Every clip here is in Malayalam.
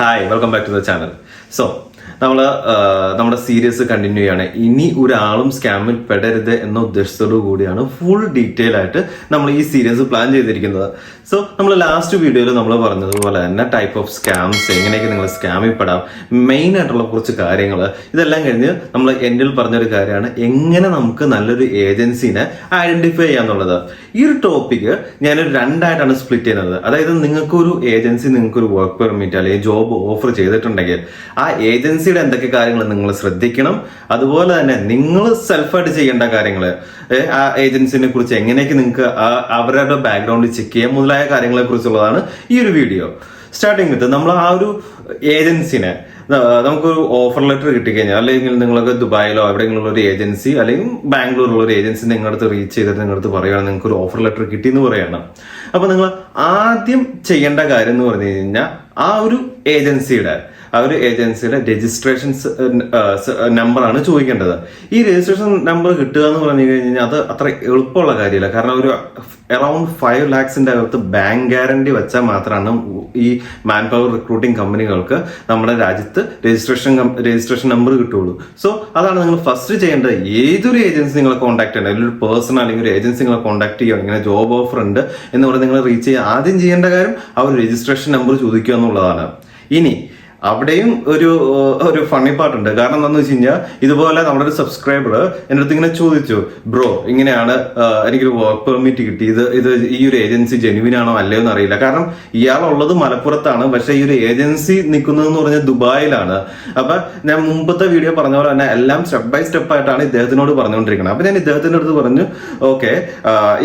Hi welcome back to the channel so നമ്മൾ നമ്മുടെ സീരീസ് കണ്ടിന്യൂ ചെയ്യാണ്. ഇനി ഒരാളും സ്കാമിൽ പെടരുത് എന്ന ഉദ്ദേശത്തോടു കൂടിയാണ് ഫുൾ ഡീറ്റെയിൽ ആയിട്ട് നമ്മൾ ഈ സീരീസ് പ്ലാൻ ചെയ്തിരിക്കുന്നത്. സോ നമ്മൾ ലാസ്റ്റ് വീഡിയോയിൽ നമ്മൾ പറഞ്ഞതുപോലെ തന്നെ ടൈപ്പ് ഓഫ് സ്കാംസ് എങ്ങനെയൊക്കെ നിങ്ങൾ സ്കാമിൽ പെടാം മെയിൻ ആയിട്ടുള്ള കുറച്ച് കാര്യങ്ങൾ ഇതെല്ലാം കഴിഞ്ഞ് നമ്മൾ എൻഡിൽ പറഞ്ഞൊരു കാര്യമാണ് എങ്ങനെ നമുക്ക് നല്ലൊരു ഏജൻസിനെ ഐഡന്റിഫൈ ചെയ്യാന്നുള്ളത് ഈ ഒരു ടോപ്പിക്ക് ഞാൻ രണ്ടായിട്ടാണ് സ്പ്ലിറ്റ് ചെയ്യുന്നത്. അതായത് നിങ്ങൾക്കൊരു ഏജൻസി നിങ്ങൾക്കൊരു വർക്ക് പെർമിറ്റ് അല്ലെങ്കിൽ ജോബ് ഓഫർ ചെയ്തിട്ടുണ്ടെങ്കിൽ ആ ഏജൻസിയുടെ എന്തൊക്കെ കാര്യങ്ങൾ നിങ്ങൾ ശ്രദ്ധിക്കണം. അതുപോലെ തന്നെ നിങ്ങൾ സെൽഫായിട്ട് ചെയ്യേണ്ട കാര്യങ്ങൾ. ആ ഏജൻസിനെ കുറിച്ച് എങ്ങനെയൊക്കെ നിങ്ങൾക്ക് അവരുടെ ബാക്ക്ഗ്രൗണ്ട് ചെക്ക് ചെയ്യാം മുതലായ കാര്യങ്ങളെ കുറിച്ചുള്ളതാണ് ഈ ഒരു വീഡിയോ സ്റ്റാർട്ടിങ് വിത്ത് നമ്മൾ ആ ഒരു ഏജൻസിനെ നമുക്കൊരു ഓഫർ ലെറ്റർ കിട്ടിക്കഴിഞ്ഞാൽ അല്ലെങ്കിൽ നിങ്ങൾക്ക് ദുബായിലോ എവിടെയെങ്കിലും ഉള്ള ഒരു ഏജൻസി അല്ലെങ്കിൽ ബാംഗ്ലൂരിലുള്ള ഒരു ഏജൻസി നിങ്ങളുടെ അടുത്ത് റീച്ച് ചെയ്തിട്ട് നിങ്ങളുടെ അടുത്ത് പറയുകയാണ് നിങ്ങൾക്ക് ഒരു ഓഫർ ലെറ്റർ കിട്ടി എന്ന് പറയണം. അപ്പൊ നിങ്ങൾ ആദ്യം ചെയ്യേണ്ട കാര്യം എന്ന് പറഞ്ഞു കഴിഞ്ഞാൽ ആ ഒരു ഏജൻസിയുടെ ആ ഒരു ഏജൻസിയുടെ രജിസ്ട്രേഷൻ നമ്പറാണ് ചോദിക്കേണ്ടത്. ഈ രജിസ്ട്രേഷൻ നമ്പർ കിട്ടുക എന്ന് പറഞ്ഞു കഴിഞ്ഞാൽ അത് അത്ര എളുപ്പമുള്ള കാര്യമില്ല. കാരണം ഒരു അറൌണ്ട് ഫൈവ് ലാക്സിന്റെ അകത്ത് ബാങ്ക് ഗ്യാരണ്ടി വെച്ചാൽ മാത്രമാണ് ഈ മാൻ പവർ റിക്രൂട്ടിംഗ് കമ്പനികൾക്ക് നമ്മുടെ രാജ്യത്ത് രജിസ്ട്രേഷൻ രജിസ്ട്രേഷൻ നമ്പർ കിട്ടുള്ളൂ സോ അതാണ് നിങ്ങൾ ഫസ്റ്റ് ചെയ്യേണ്ടത്. ഏതൊരു ഏജൻസി നിങ്ങളെ കോൺടാക്ട് ചെയ്യണം അല്ലെങ്കിൽ ഒരു പേഴ്സൺ അല്ലെങ്കിൽ ഒരു ഏജൻസി നിങ്ങളെ കോൺടാക്ട് ചെയ്യുക. ഇങ്ങനെ ജോബ് ഓഫർ ഉണ്ട് എന്ന് പറഞ്ഞ് നിങ്ങൾ റീച്ച് ചെയ്യുക. ആദ്യം ചെയ്യേണ്ട കാര്യം ആ ഒരു രജിസ്ട്രേഷൻ നമ്പർ ചോദിക്കുക എന്നുള്ളതാണ്. ഇനി അവിടെയും ഒരു ഒരു ഫണ്ണി പാട്ടുണ്ട് കാരണം എന്താണെന്ന് വെച്ച് കഴിഞ്ഞാൽ ഇതുപോലെ നമ്മുടെ ഒരു സബ്സ്ക്രൈബർ എന്റെ അടുത്ത് ഇങ്ങനെ ചോദിച്ചു ബ്രോ ഇങ്ങനെയാണ് എനിക്കൊരു വർക്ക് പെർമിറ്റ് കിട്ടി. ഇത് ഇത് ഈ ഒരു ഏജൻസി ജെനുവിൻ ആണോ അല്ലയോ എന്ന് അറിയില്ല. കാരണം ഇയാളുള്ളത് മലപ്പുറത്താണ് പക്ഷേ ഈ ഒരു ഏജൻസി നിൽക്കുന്നതെന്ന് പറഞ്ഞാൽ ദുബായിലാണ്. അപ്പൊ ഞാൻ മുമ്പത്തെ വീഡിയോ പറഞ്ഞ പോലെ തന്നെ എല്ലാം സ്റ്റെപ്പ് ബൈ സ്റ്റെപ്പ് ആയിട്ടാണ് ഇദ്ദേഹത്തിനോട് പറഞ്ഞുകൊണ്ടിരിക്കുന്നത്. അപ്പൊ ഞാൻ ഇദ്ദേഹത്തിന്റെ അടുത്ത് പറഞ്ഞു ഓക്കെ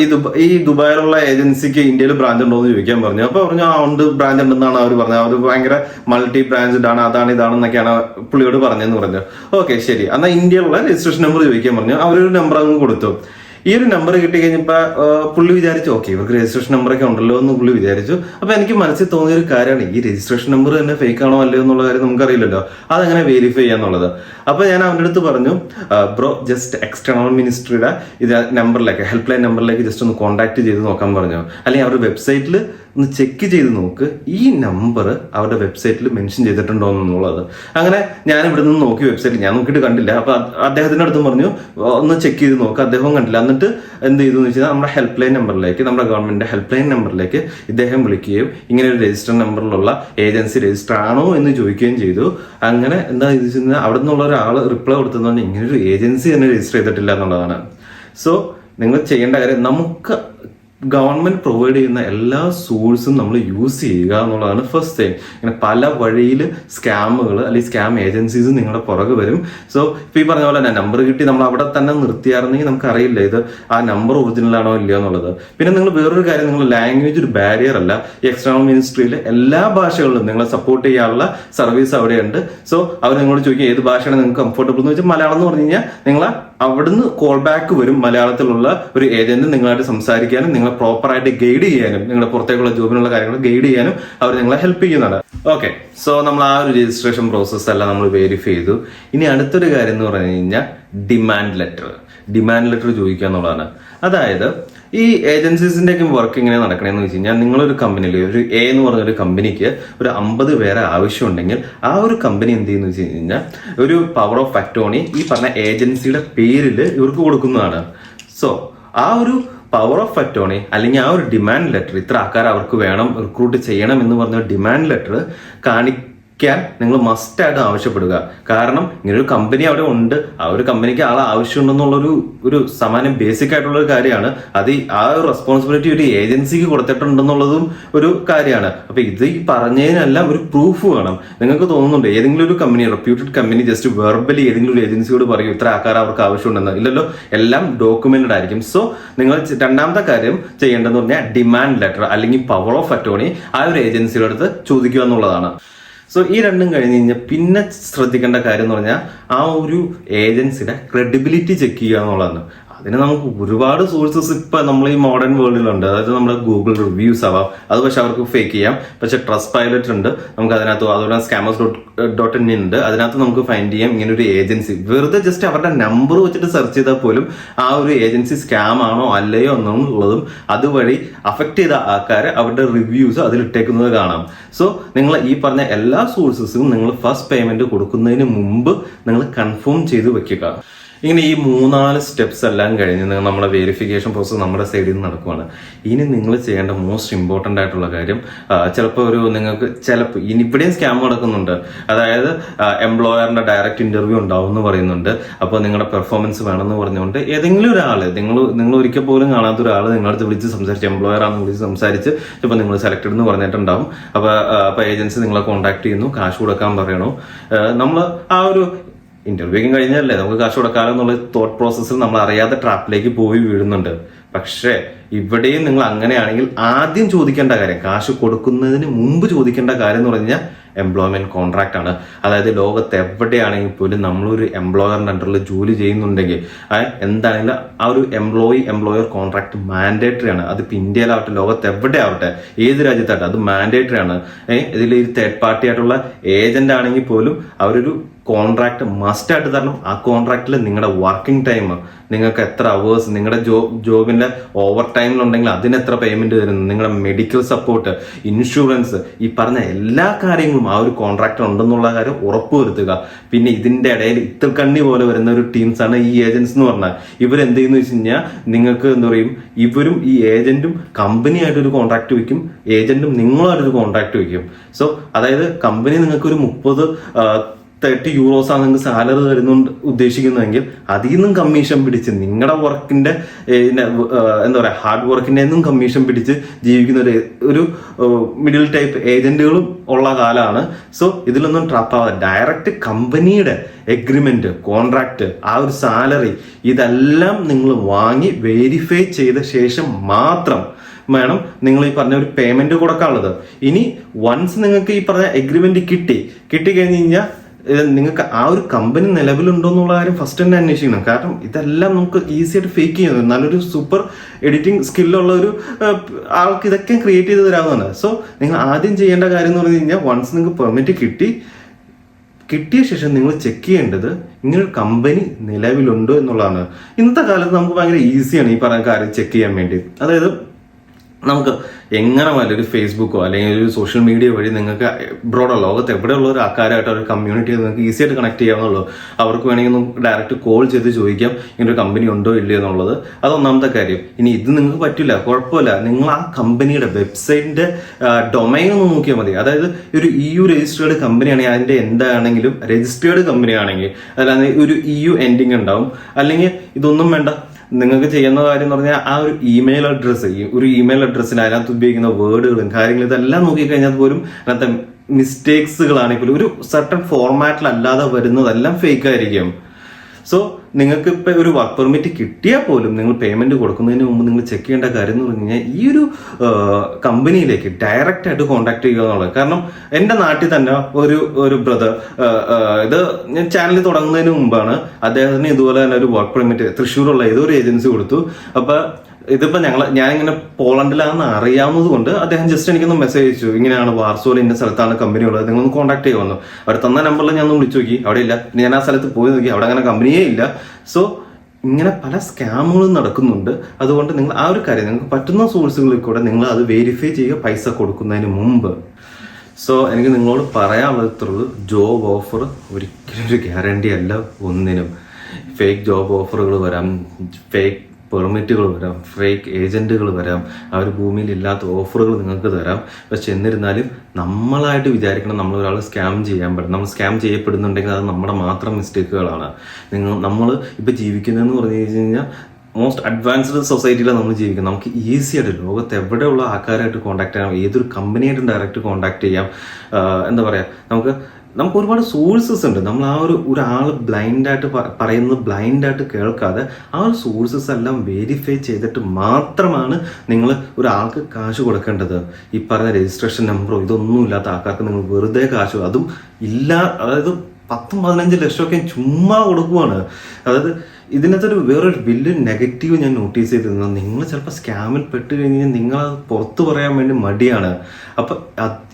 ഈ ഈ ദുബായിലുള്ള ഏജൻസിക്ക് ഇന്ത്യയിൽ ബ്രാഞ്ച് ഉണ്ടോ എന്ന് ചോദിക്കാൻ പറഞ്ഞു. അപ്പൊ പറഞ്ഞു ആ ഉണ്ട്. ബ്രാഞ്ച് ഉണ്ടെന്നാണ് അവർ പറഞ്ഞത്. അവർ ഭയങ്കര മൾട്ടി ബ്രാഞ്ചഡ് ആണ് അതാണ് ഇതാണ് എന്നൊക്കെയാണ് പുള്ളിയോട് പറഞ്ഞതെന്ന് പറഞ്ഞു. ഓക്കെ ശരി. എന്നാൽ ഇന്ത്യയിലുള്ള രജിസ്ട്രേഷൻ നമ്പർ ചോദിക്കാൻ പറഞ്ഞു. അവരൊരു നമ്പർ അങ്ങ് കൊടുത്തു. ഈ ഒരു നമ്പർ കിട്ടി കഴിഞ്ഞപ്പോ പുള്ളി വിചാരിച്ചു ഓക്കെ ഇവർക്ക് രജിസ്ട്രേഷൻ നമ്പറൊക്കെ ഉണ്ടല്ലോ എന്ന് പുള്ളി വിചാരിച്ചു. അപ്പൊ എനിക്ക് മനസ്സിൽ തോന്നിയ ഒരു കാര്യമാണ് ഈ രജിസ്ട്രേഷൻ നമ്പർ തന്നെ ഫേക്ക് ആണോ അല്ലയോ എന്നുള്ള കാര്യം നമുക്കറിയില്ലല്ലോ. അതെങ്ങനെ വെരിഫൈ ചെയ്യാന്നുള്ളത്. അപ്പൊ ഞാൻ അവന്റെ അടുത്ത് പറഞ്ഞു ബ്രോ ജസ്റ്റ് എക്സ്റ്റേണൽ മിനിസ്ട്രിയുടെ ഇത് നമ്പറിലേക്ക് ഹെൽപ്പ് ലൈൻ നമ്പറിലേക്ക് ജസ്റ്റ് ഒന്ന് കോൺടാക്ട് ചെയ്ത് നോക്കാൻ പറഞ്ഞു. അല്ലെങ്കിൽ അവരുടെ വെബ്സൈറ്റിൽ ഒന്ന് ചെക്ക് ചെയ്ത് നോക്ക് ഈ നമ്പർ അവരുടെ വെബ്സൈറ്റിൽ മെൻഷൻ ചെയ്തിട്ടുണ്ടോ എന്നുള്ളത്. അങ്ങനെ ഞാൻ ഇവിടെ നിന്ന് നോക്കി വെബ്സൈറ്റിൽ ഞാൻ നോക്കിയിട്ട് കണ്ടില്ല. അപ്പൊ അദ്ദേഹത്തിന്റെ അടുത്തും പറഞ്ഞു ഒന്ന് ചെക്ക് ചെയ്ത് നോക്ക്. അദ്ദേഹം കണ്ടില്ല. എന്നിട്ട് എന്ത് ചെയ്തു എന്ന് വെച്ചാൽ നമ്മുടെ ഹെൽപ്പ് ലൈൻ നമ്പറിലേക്ക് നമ്മുടെ ഗവൺമെന്റിന്റെ ഹെൽപ്പ് ലൈൻ നമ്പറിലേക്ക് ഇദ്ദേഹം വിളിക്കുകയും ഇങ്ങനെ ഒരു രജിസ്റ്റർ നമ്പറിലുള്ള ഏജൻസി രജിസ്റ്റർ ആണോ എന്ന് ചോദിക്കുകയും ചെയ്തു. അങ്ങനെ എന്താ ഇത് വെച്ചാൽ അവിടെ നിന്നുള്ള ഒരാൾ റിപ്ലൈ കൊടുത്തതുകൊണ്ട് ഇങ്ങനെ ഒരു ഏജൻസി തന്നെ രജിസ്റ്റർ ചെയ്തിട്ടില്ല എന്നുള്ളതാണ്. സോ നിങ്ങൾ ചെയ്യേണ്ട കാര്യം നമുക്ക് ഗവൺമെന്റ് പ്രൊവൈഡ് ചെയ്യുന്ന എല്ലാ സോഴ്സും നമ്മൾ യൂസ് ചെയ്യുക എന്നുള്ളതാണ് ഫസ്റ്റ് തിങ് ഇങ്ങനെ പല വഴിയിൽ സ്കാമുകൾ അല്ലെങ്കിൽ സ്കാം ഏജൻസീസ് നിങ്ങളുടെ പുറകെ വരും. സോ ഇപ്പൊ ഈ പറഞ്ഞ പോലെ തന്നെ നമ്പർ കിട്ടി നമ്മൾ അവിടെ തന്നെ നിർത്തിയായിരുന്നെങ്കിൽ നമുക്കറിയില്ല ഇത് ആ നമ്പർ ഒറിജിനൽ ആണോ ഇല്ലയോ എന്നുള്ളത്. പിന്നെ നിങ്ങൾ വേറൊരു കാര്യം നിങ്ങൾ ലാംഗ്വേജ് ഒരു ബാരിയർ അല്ല. ഈ എക്സ്റ്റേണൽ മിനിസ്ട്രിയിൽ എല്ലാ ഭാഷകളിലും നിങ്ങളെ സപ്പോർട്ട് ചെയ്യാനുള്ള സർവീസ് അവിടെയുണ്ട്. സോ അവർ നിങ്ങളോട് ചോദിക്കും ഏത് ഭാഷയാണ് നിങ്ങൾക്ക് കംഫർട്ടബിൾ എന്ന് വെച്ചാൽ മലയാളം എന്ന് പറഞ്ഞു കഴിഞ്ഞാൽ നിങ്ങളെ അവിടുന്ന് കോൾ ബാക്ക് വരും മലയാളത്തിലുള്ള ഒരു ഏജന്റ് നിങ്ങളായിട്ട് സംസാരിക്കാനും നിങ്ങളെ പ്രോപ്പറായിട്ട് ഗൈഡ് ചെയ്യാനും നിങ്ങളുടെ പുറത്തേക്കുള്ള ജോബിനുള്ള കാര്യങ്ങൾ ഗൈഡ് ചെയ്യാനും അവർ നിങ്ങളെ ഹെൽപ്പ് ചെയ്യുന്നതാണ്. ഓക്കെ സോ നമ്മൾ ആ ഒരു രജിസ്ട്രേഷൻ പ്രോസസ്സ് എല്ലാം നമ്മൾ വെരിഫൈ ചെയ്തു. ഇനി അടുത്തൊരു കാര്യം എന്ന് പറഞ്ഞു കഴിഞ്ഞാൽ ഡിമാൻഡ് ലെറ്റർ ഡിമാൻഡ് ലെറ്റർ ചോദിക്കുക എന്നുള്ളതാണ്. അതായത് ഈ ഏജൻസീസിന്റെ ഒക്കെ വർക്ക് എങ്ങനെ നടക്കണമെന്ന് വെച്ച് കഴിഞ്ഞാൽ നിങ്ങളൊരു കമ്പനിയിൽ ഒരു എ എന്ന് പറഞ്ഞ ഒരു കമ്പനിക്ക് ഒരു അമ്പത് പേരെ ആവശ്യമുണ്ടെങ്കിൽ ആ ഒരു കമ്പനി എന്ത് ചെയ്യുന്നു വെച്ച് കഴിഞ്ഞാൽ ഒരു പവർ ഓഫ് അറ്റോണി ഈ പറഞ്ഞ ഏജൻസിയുടെ പേരിൽ ഇവർക്ക് കൊടുക്കുന്നതാണ്. സോ ആ ഒരു പവർ ഓഫ് അറ്റോണി അല്ലെങ്കിൽ ആ ഒരു ഡിമാൻഡ് ലെറ്റർ ഇത്ര ആൾക്കാർ അവർക്ക് വേണം റിക്രൂട്ട് ചെയ്യണം എന്ന് പറഞ്ഞ ഡിമാൻഡ് ലെറ്റർ കാണിക്കാൻ നിങ്ങൾ മസ്റ്റായിട്ട് ആവശ്യപ്പെടുക. കാരണം ഇങ്ങനെ ഒരു കമ്പനി അവിടെ ഉണ്ട്. ആ ഒരു കമ്പനിക്ക് ആളെ ആവശ്യമുണ്ടെന്നുള്ളൊരു ഒരു സമാനം ബേസിക് ആയിട്ടുള്ള ഒരു കാര്യമാണ്. അത് ആ ഒരു റെസ്പോൺസിബിലിറ്റി ഒരു ഏജൻസിക്ക് കൊടുത്തിട്ടുണ്ടെന്നുള്ളതും ഒരു കാര്യമാണ്. അപ്പൊ ഇത് ഈ പറഞ്ഞതിനെല്ലാം ഒരു പ്രൂഫ് വേണം. നിങ്ങൾക്ക് തോന്നുന്നുണ്ട്? ഏതെങ്കിലും ഒരു company reputed company just verbally ഏതെങ്കിലും ഒരു ഏജൻസിയോട് പറയും ഇത്ര ആൾക്കാർ അവർക്ക് ആവശ്യമുണ്ടെന്ന്. ഇല്ലല്ലോ. എല്ലാം ഡോക്യുമെന്റഡ് ആയിരിക്കും. സോ നിങ്ങൾ രണ്ടാമത്തെ കാര്യം ചെയ്യേണ്ടതെന്ന് പറഞ്ഞാൽ ഡിമാൻഡ് ലെറ്റർ അല്ലെങ്കിൽ പവർ ഓഫ് അറ്റോണി ആ ഒരു ഏജൻസിയുടെ അടുത്ത് ചോദിക്കുക എന്നുള്ളതാണ്. സോ ഈ രണ്ടും കഴിഞ്ഞ് കഴിഞ്ഞാൽ പിന്നെ ശ്രദ്ധിക്കേണ്ട കാര്യം എന്ന് പറഞ്ഞാൽ ആ ഒരു ഏജൻസിയുടെ ക്രെഡിബിലിറ്റി ചെക്ക് ചെയ്യുക എന്നുള്ളതാണ്. അതിന് നമുക്ക് ഒരുപാട് സോഴ്സസ് ഇപ്പൊ നമ്മൾ ഈ മോഡേൺ വേൾഡിലുണ്ട് അതായത് നമ്മുടെ ഗൂഗിൾ റിവ്യൂസ് ആവാം. അത് പക്ഷെ അവർക്ക് ഫേക്ക് ചെയ്യാം. പക്ഷെ ട്രസ്റ്റ് പൈലറ്റ് ഉണ്ട്. നമുക്ക് അതിനകത്ത് അതുപോലെ സ്കാമേഴ്സ് ഡോട്ട് ഡോട്ട് ഇൻ ഉണ്ട്. അതിനകത്ത് നമുക്ക് ഫൈൻഡ് ചെയ്യാം. ഇങ്ങനെ ഒരു ഏജൻസി വെറുതെ ജസ്റ്റ് അവരുടെ നമ്പർ വെച്ചിട്ട് സെർച്ച് ചെയ്താൽ പോലും ആ ഒരു ഏജൻസി സ്കാം ആണോ അല്ലയോ എന്നുള്ളതും അതുവഴി അഫക്ട് ചെയ്ത ആൾക്കാർ അവരുടെ റിവ്യൂസ് അതിലിട്ടേക്കുന്നത് കാണാം. സോ നിങ്ങൾ ഈ പറഞ്ഞ എല്ലാ സോഴ്സസും നിങ്ങൾ ഫസ്റ്റ് പേയ്മെന്റ് കൊടുക്കുന്നതിന് മുമ്പ് നിങ്ങൾ കൺഫേം ചെയ്ത് വെക്കുക. ഇങ്ങനെ ഈ മൂന്നാൽ സ്റ്റെപ്സ് എല്ലാം കഴിഞ്ഞ് നമ്മുടെ വെരിഫിക്കേഷൻ പ്രോസസ്സ് നമ്മുടെ സൈഡിൽ നിന്ന് നടക്കുവാണ്. ഇനി നിങ്ങൾ ചെയ്യേണ്ട മോസ്റ്റ് ഇമ്പോർട്ടന്റ് ആയിട്ടുള്ള കാര്യം ചിലപ്പോൾ ഒരു നിങ്ങൾക്ക് ചിലപ്പോൾ ഇനി ഇവിടെയും സ്കാം നടക്കുന്നുണ്ട്. അതായത് എംപ്ലോയറിന്റെ ഡയറക്റ്റ് ഇന്റർവ്യൂ ഉണ്ടാവും എന്ന് പറയുന്നുണ്ട്. അപ്പോൾ നിങ്ങളുടെ പെർഫോമൻസ് വേണമെന്ന് പറഞ്ഞുകൊണ്ട് ഏതെങ്കിലും ഒരാൾ നിങ്ങൾ നിങ്ങൾ ഒരിക്കൽ പോലും കാണാത്ത ഒരാൾ നിങ്ങളടുത്ത് വിളിച്ച് സംസാരിച്ച് എംപ്ലോയറാണെന്ന് വിളിച്ച് സംസാരിച്ച് ഇപ്പോൾ നിങ്ങൾ സെലക്ടഡ് എന്ന് പറഞ്ഞിട്ടുണ്ടാവും. അപ്പോൾ അപ്പോൾ ഏജൻസി നിങ്ങളെ കോൺടാക്ട് ചെയ്യുന്നു കാശ് കൊടുക്കാൻ പറയണു? നമ്മൾ ആ ഒരു ഇന്റർവ്യൂക്കും കഴിഞ്ഞല്ലേ? നമുക്ക് കാശ് കൊടുക്കാമല്ലോ എന്നുള്ള തോട്ട് പ്രോസസ്സിൽ നമ്മൾ അറിയാതെ ട്രാപ്പിലേക്ക് പോയി വീഴുന്നുണ്ട്. പക്ഷേ ഇവിടെയും നിങ്ങൾ അങ്ങനെയാണെങ്കിൽ ആദ്യം ചോദിക്കേണ്ട കാര്യം കാശ് കൊടുക്കുന്നതിന് മുമ്പ് ചോദിക്കേണ്ട കാര്യം എന്ന് പറഞ്ഞാൽ എംപ്ലോയ്മെന്റ് കോൺട്രാക്ട് ആണ്. അതായത് ലോകത്ത് എവിടെയാണെങ്കിൽ പോലും നമ്മളൊരു എംപ്ലോയറിന്റെ അണ്ടറിൽ ജോലി ചെയ്യുന്നുണ്ടെങ്കിൽ എന്താണെങ്കിലും ആ ഒരു എംപ്ലോയി എംപ്ലോയർ കോൺട്രാക്ട് മാൻഡേറ്ററി ആണ്. അത് ഇന്ത്യയിലാവട്ടെ ലോകത്ത് എവിടെ ആവട്ടെ ഏത് രാജ്യത്താവട്ടെ അത് മാൻഡേറ്ററി ആണ്. ഇതിൽ ഈ തേർഡ് പാർട്ടി ആയിട്ടുള്ള ഏജന്റ് ആണെങ്കിൽ പോലും അവരൊരു കോൺട്രാക്ട് മസ്റ്റ് ആയിട്ട് തരണം. ആ കോൺട്രാക്റ്റിൽ നിങ്ങളുടെ വർക്കിംഗ് ടൈം നിങ്ങൾക്ക് എത്ര അവേഴ്സ് നിങ്ങളുടെ ജോ ജോബിന്റെ ഓവർ ടൈമിലുണ്ടെങ്കിൽ അതിന് എത്ര പേയ്മെന്റ് തരുന്നു നിങ്ങളുടെ മെഡിക്കൽ സപ്പോർട്ട് ഇൻഷുറൻസ് ഈ പറഞ്ഞ എല്ലാ കാര്യങ്ങളും ആ ഒരു കോൺട്രാക്റ്റിൽ ഉണ്ടെന്നുള്ള കാര്യം ഉറപ്പുവരുത്തുക പിന്നെ ഇതിന്റെ ഇടയിൽ ഇത്തിൽ കണ്ണി പോലെ വരുന്ന ഒരു ടീംസാണ് ഈ ഏജൻസ് എന്ന് പറഞ്ഞാൽ. ഇവരെന്ത് ചെയ്യുന്നു വെച്ച് കഴിഞ്ഞാൽ നിങ്ങൾക്ക് എന്താ പറയും? ഇവരും ഈ ഏജന്റും കമ്പനിയായിട്ടൊരു കോൺട്രാക്ട് വയ്ക്കും ഏജന്റും നിങ്ങളായിട്ടൊരു കോൺട്രാക്ട് വയ്ക്കും സോ അതായത് കമ്പനി നിങ്ങൾക്ക് ഒരു മുപ്പത് തേർട്ടി യൂറോസ് ആണ് നിങ്ങൾക്ക് സാലറി തരുന്നുണ്ട് ഉദ്ദേശിക്കുന്നതെങ്കിൽ അതിൽ നിന്നും കമ്മീഷൻ പിടിച്ച് നിങ്ങളുടെ വർക്കിന്റെ എന്താ പറയുക ഹാർഡ് വർക്കിന്റെ നിന്നും കമ്മീഷൻ പിടിച്ച് ജീവിക്കുന്ന ഒരു ഒരു മിഡിൽ ടൈപ്പ് ഏജന്റുകളും ഉള്ള കാലമാണ് സോ ഇതിലൊന്നും ട്രാപ്പാവാതെ ഡയറക്റ്റ് കമ്പനിയുടെ എഗ്രിമെന്റ് കോൺട്രാക്റ്റ് ആ ഒരു സാലറി ഇതെല്ലാം നിങ്ങൾ വാങ്ങി വെരിഫൈ ചെയ്ത ശേഷം മാത്രം വേണം നിങ്ങൾ ഈ പറഞ്ഞ ഒരു പേയ്മെന്റ് കൊടുക്കാനുള്ളത്. ഇനി വൺസ് നിങ്ങൾക്ക് ഈ പറഞ്ഞ എഗ്രിമെന്റ് കിട്ടി കിട്ടി കഴിഞ്ഞ് കഴിഞ്ഞാൽ നിങ്ങൾക്ക് ആ ഒരു കമ്പനി നിലവിലുണ്ടോ എന്നുള്ള കാര്യം ഫസ്റ്റ് തന്നെ അന്വേഷിക്കണം. കാരണം ഇതെല്ലാം നമുക്ക് ഈസി ആയിട്ട് ഫേക്ക് ചെയ്യുന്നത്. നല്ലൊരു സൂപ്പർ എഡിറ്റിംഗ് സ്കില്ലുള്ള ഒരു ആൾക്ക് ഇതൊക്കെ ക്രിയേറ്റ് ചെയ്ത് തരാവുന്നതാണ്. സോ നിങ്ങൾ ആദ്യം ചെയ്യേണ്ട കാര്യം എന്ന് പറഞ്ഞു കഴിഞ്ഞാൽ വൺസ് നിങ്ങൾക്ക് പെർമിറ്റ് കിട്ടി കിട്ടിയ ശേഷം നിങ്ങൾ ചെക്ക് ചെയ്യേണ്ടത് ഇങ്ങനൊരു കമ്പനി നിലവിലുണ്ടോ എന്നുള്ളതാണ്. ഇന്നത്തെ കാലത്ത് നമുക്ക് ഭയങ്കര ഈസിയാണ് ഈ പറഞ്ഞ കാര്യം ചെക്ക് ചെയ്യാൻ വേണ്ടി. അതായത് നമുക്ക് എങ്ങനെ വേണ്ട ഒരു ഫേസ്ബുക്കോ അല്ലെങ്കിൽ ഒരു സോഷ്യൽ മീഡിയ വഴി നിങ്ങൾക്ക് ബ്രോഡോ ലോകത്ത് എവിടെയുള്ള ഒരു ആൾക്കാരായിട്ട് ഒരു കമ്മ്യൂണിറ്റി നിങ്ങൾക്ക് ഈസി ആയിട്ട് കണക്ട് ചെയ്യാവുന്നുള്ളൂ. അവർക്ക് വേണമെങ്കിൽ ഒന്ന് ഡയറക്റ്റ് കോൾ ചെയ്ത് ചോദിക്കാം ഇങ്ങനെ ഒരു കമ്പനി ഉണ്ടോ ഇല്ലയോ എന്നുള്ളത്. അത് ഒന്നാമത്തെ കാര്യം. ഇനി ഇത് നിങ്ങൾക്ക് പറ്റില്ല കുഴപ്പമില്ല. നിങ്ങൾ ആ കമ്പനിയുടെ വെബ്സൈറ്റിന്റെ ഡൊമൈൻ ഒന്ന് നോക്കിയാൽ മതി. അതായത് ഒരു ഇ യു രജിസ്റ്റേർഡ് കമ്പനിയാണെങ്കിൽ അതിന്റെ എന്താണെങ്കിലും രജിസ്റ്റേർഡ് കമ്പനി ആണെങ്കിൽ അല്ലാതെ ഒരു ഇ യു എൻഡിങ് ഉണ്ടാവും. അല്ലെങ്കിൽ ഇതൊന്നും വേണ്ട നിങ്ങൾക്ക് ചെയ്യുന്ന കാര്യം എന്ന് പറഞ്ഞാൽ ആ ഒരു ഇമെയിൽ അഡ്രസ്സ് ഒരു ഇമെയിൽ അഡ്രസ്സിൽ അതിനകത്ത് ഉപയോഗിക്കുന്ന വേർഡുകളും കാര്യങ്ങളും ഇതെല്ലാം നോക്കിക്കഴിഞ്ഞാൽ പോലും അതിനകത്തെ മിസ്റ്റേക്സുകളാണെങ്കിൽ ഒരു സർട്ടൺ ഫോർമാറ്റിലല്ലാതെ വരുന്നതെല്ലാം ഫേക്ക് ആയിരിക്കും. സോ നിങ്ങൾക്ക് ഇപ്പൊ ഒരു വർക്ക് പെർമിറ്റ് കിട്ടിയാൽ പോലും നിങ്ങൾ പേയ്മെന്റ് കൊടുക്കുന്നതിന് മുമ്പ് നിങ്ങൾ ചെക്ക് ചെയ്യേണ്ട കാര്യം എന്ന് പറഞ്ഞു കഴിഞ്ഞാൽ ഈ ഒരു കമ്പനിയിലേക്ക് ഡയറക്റ്റ് ആയിട്ട് കോൺടാക്ട് ചെയ്യുക എന്നുള്ളത്. കാരണം എന്റെ നാട്ടിൽ തന്നെ ഒരു ഒരു ബ്രദർ ഇത് ഞാൻ ചാനൽ തുടങ്ങുന്നതിന് മുമ്പാണ് അദ്ദേഹത്തിന് ഇതുപോലെ തന്നെ ഒരു വർക്ക് പെർമിറ്റ് തൃശ്ശൂരുള്ള ഏതോ ഒരു ഏജൻസി കൊടുത്തു. അപ്പൊ ഇതിപ്പോ ഞങ്ങൾ ഇങ്ങനെ പോളണ്ടിലാണെന്ന് അറിയാവുന്നത് കൊണ്ട് അദ്ദേഹം ജസ്റ്റ് എനിക്കൊന്ന് മെസ്സേജ് അയച്ചു. ഇങ്ങനെയാണ് വാർസോയിൽ ഇന്ന സ്ഥലത്താണ് കമ്പനി ഉള്ളത്. നിങ്ങളൊന്ന് കോൺടാക്ട് ചെയ്യുമെന്ന് അവർ തന്ന നമ്പറിൽ ഞാൻ ഒന്ന് വിളിച്ചു നോക്കി. അവിടെ ഇല്ല. ഞാൻ ആ സ്ഥലത്ത് പോയി നോക്കി. അവിടെ അങ്ങനെ കമ്പനിയേ ഇല്ല. സോ ഇങ്ങനെ പല സ്കാമുകളും നടക്കുന്നുണ്ട്. അതുകൊണ്ട് നിങ്ങൾ ആ ഒരു കാര്യം നിങ്ങൾക്ക് പറ്റുന്ന സോഴ്സുകളിൽ കൂടെ നിങ്ങൾ അത് വെരിഫൈ ചെയ്യുക പൈസ കൊടുക്കുന്നതിന് മുമ്പ്. സോ എനിക്ക് നിങ്ങളോട് പറയാനുള്ളത് ജോബ് ഓഫർ ഒരിക്കലും ഒരു ഗ്യാരണ്ടി അല്ല ഒന്നിനും. ഫേക്ക് ജോബ് ഓഫറുകൾ വരാം. ഫേക്ക് പെർമിറ്റുകൾ വരാം ഫേക്ക് ഏജന്റുകൾ വരാം അവർ ഭൂമിയിൽ ഇല്ലാത്ത ഓഫറുകൾ നിങ്ങൾക്ക് തരാം. പക്ഷെ എന്നിരുന്നാലും നമ്മളായിട്ട് വിചാരിക്കണം നമ്മൾ ഒരാൾ സ്കാം ചെയ്യാൻ പറ്റും. നമ്മൾ സ്കാം ചെയ്യപ്പെടുന്നുണ്ടെങ്കിൽ അത് നമ്മുടെ മാത്രം മിസ്റ്റേക്കുകളാണ് നിങ്ങൾ നമ്മൾ ഇപ്പം ജീവിക്കുന്നതെന്ന് പറഞ്ഞു കഴിഞ്ഞാൽ മോസ്റ്റ് അഡ്വാൻസ്ഡ് സൊസൈറ്റിയിലാണ് നമ്മൾ ജീവിക്കുന്നത്. നമുക്ക് ഈസി ആയിട്ട് ലോകത്ത് എവിടെയുള്ള ആൾക്കാരായിട്ട് കോൺടാക്ട് ചെയ്യാം ഏതൊരു കമ്പനിയായിട്ടും ഡയറക്റ്റ് കോൺടാക്ട് ചെയ്യാം. എന്താ പറയുക നമുക്ക് നമുക്ക് ഒരുപാട് സോഴ്സസ് ഉണ്ട്. നമ്മൾ ആ ഒരു ഒരാൾ ബ്ലൈൻഡായിട്ട് പറയുന്നത് ബ്ലൈൻഡായിട്ട് കേൾക്കാതെ ആ ഒരു സോഴ്സസ് എല്ലാം വെരിഫൈ ചെയ്തിട്ട് മാത്രമാണ് നിങ്ങൾ ഒരാൾക്ക് കാശ് കൊടുക്കേണ്ടത്. ഈ പറഞ്ഞ രജിസ്ട്രേഷൻ നമ്പറോ ഇതൊന്നും ഇല്ലാത്ത ആൾക്കാർക്ക് നിങ്ങൾ വെറുതെ കാശ് അതും ഇല്ല അതായത് പത്തും പതിനഞ്ച് ലക്ഷമൊക്കെ ചുമ്മാ കൊടുക്കുവാണ്. അതായത് ഇതിനകത്തൊരു വേറൊരു വലിയൊരു നെഗറ്റീവ് ഞാൻ നോട്ടീസ് ചെയ്തിരുന്നത്. നിങ്ങൾ ചിലപ്പോൾ സ്കാമിൽ പെട്ട് കഴിഞ്ഞാൽ നിങ്ങൾ അത് പുറത്ത് പറയാൻ വേണ്ടി മടിയാണ്. അപ്പം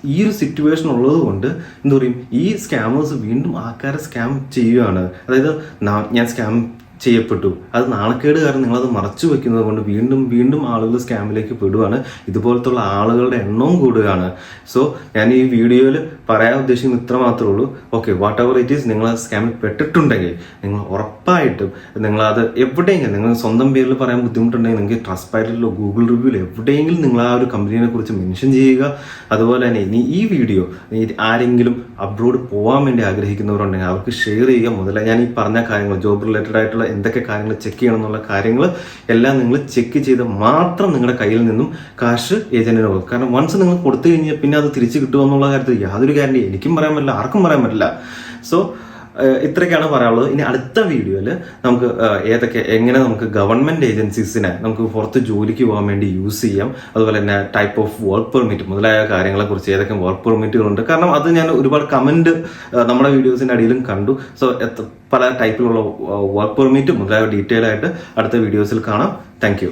ഈ ഒരു സിറ്റുവേഷൻ ഉള്ളത് കൊണ്ട് എന്താ പറയും? ഈ സ്കാമേഴ്സ് വീണ്ടും ആൾക്കാരെ സ്കാം ചെയ്യുകയാണ് അതായത് ഞാൻ സ്കാം ചെയ്യപ്പെട്ടു. അത് നാണക്കേട് കാരണം നിങ്ങളത് മറച്ചു വെക്കുന്നത് കൊണ്ട് വീണ്ടും വീണ്ടും ആളുകൾ സ്കാമിലേക്ക് പെടുവാണ്. ഇതുപോലത്തുള്ള ആളുകളുടെ എണ്ണവും കൂടുകയാണ്. സോ ഞാൻ ഈ വീഡിയോയിൽ പറയാൻ ഉദ്ദേശിക്കുന്നത് ഇത്ര മാത്രമേ ഉള്ളൂ. Okay whatever it is നിങ്ങൾ സ്കാമിൽ പെട്ടിട്ടുണ്ടെങ്കിൽ നിങ്ങൾ ഉറപ്പായിട്ടും നിങ്ങളത് എവിടെയെങ്കിലും നിങ്ങൾ സ്വന്തം പേരിൽ പറയാൻ ബുദ്ധിമുട്ടുണ്ടെങ്കിൽ നിങ്ങൾക്ക് ട്രസ്റ്റ് പൈലറ്റിലോ ഗൂഗിൾ റിവ്യൂവിൽ എവിടെയെങ്കിലും നിങ്ങൾ ആ ഒരു കമ്പനീനെ കുറിച്ച് മെൻഷൻ ചെയ്യുക. അതുപോലെ തന്നെ ഇനി ഈ വീഡിയോ ആരെങ്കിലും അബ്രോഡ് പോകാൻ വേണ്ടി ആഗ്രഹിക്കുന്നവരുണ്ടെങ്കിൽ അവർക്ക് ഷെയർ ചെയ്യുക. മുതലേ ഞാൻ ഈ പറഞ്ഞ കാര്യങ്ങൾ ജോബ് റിലേറ്റഡ് ആയിട്ടുള്ള എന്തൊക്കെ കാര്യങ്ങൾ ചെക്ക് ചെയ്യണം എന്നുള്ള കാര്യങ്ങൾ എല്ലാം നിങ്ങൾ ചെക്ക് ചെയ്ത് മാത്രം നിങ്ങളുടെ കയ്യിൽ നിന്നും കാശ് ഏജന്റിന് പോകും കാരണം വൺസ് നിങ്ങൾ കൊടുത്തു കഴിഞ്ഞാൽ പിന്നെ അത് തിരിച്ചു കിട്ടുമോ എന്നുള്ള കാര്യത്തിൽ യാതൊരു ഗ്യാരണ്ടി എനിക്കും പറയാൻ പറ്റില്ല ആർക്കും പറയാൻ പറ്റില്ല. സോ ഇത്രയൊക്കെയാണ് പറയാനുള്ളത്. ഇനി അടുത്ത വീഡിയോയിൽ നമുക്ക് ഏതൊക്കെ എങ്ങനെ നമുക്ക് ഗവൺമെന്റ് ഏജൻസീസിനെ നമുക്ക് പുറത്ത് ജോലിക്ക് പോകാൻ വേണ്ടി യൂസ് ചെയ്യാം. അതുപോലെ തന്നെ ടൈപ്പ് ഓഫ് വർക്ക് പെർമിറ്റ് മുതലായ കാര്യങ്ങളെ കുറിച്ച് ഏതൊക്കെ വർക്ക് പെർമിറ്റുകളുണ്ട് കാരണം അത് ഞാൻ ഒരുപാട് കമന്റ് നമ്മുടെ വീഡിയോസിന്റെ അടിയിലും കണ്ടു. സോ പല ടൈപ്പിലുള്ള വർക്ക് പെർമിറ്റ് മുതലായ ഡീറ്റെയിൽ ആയിട്ട് അടുത്ത വീഡിയോസിൽ കാണാം. താങ്ക്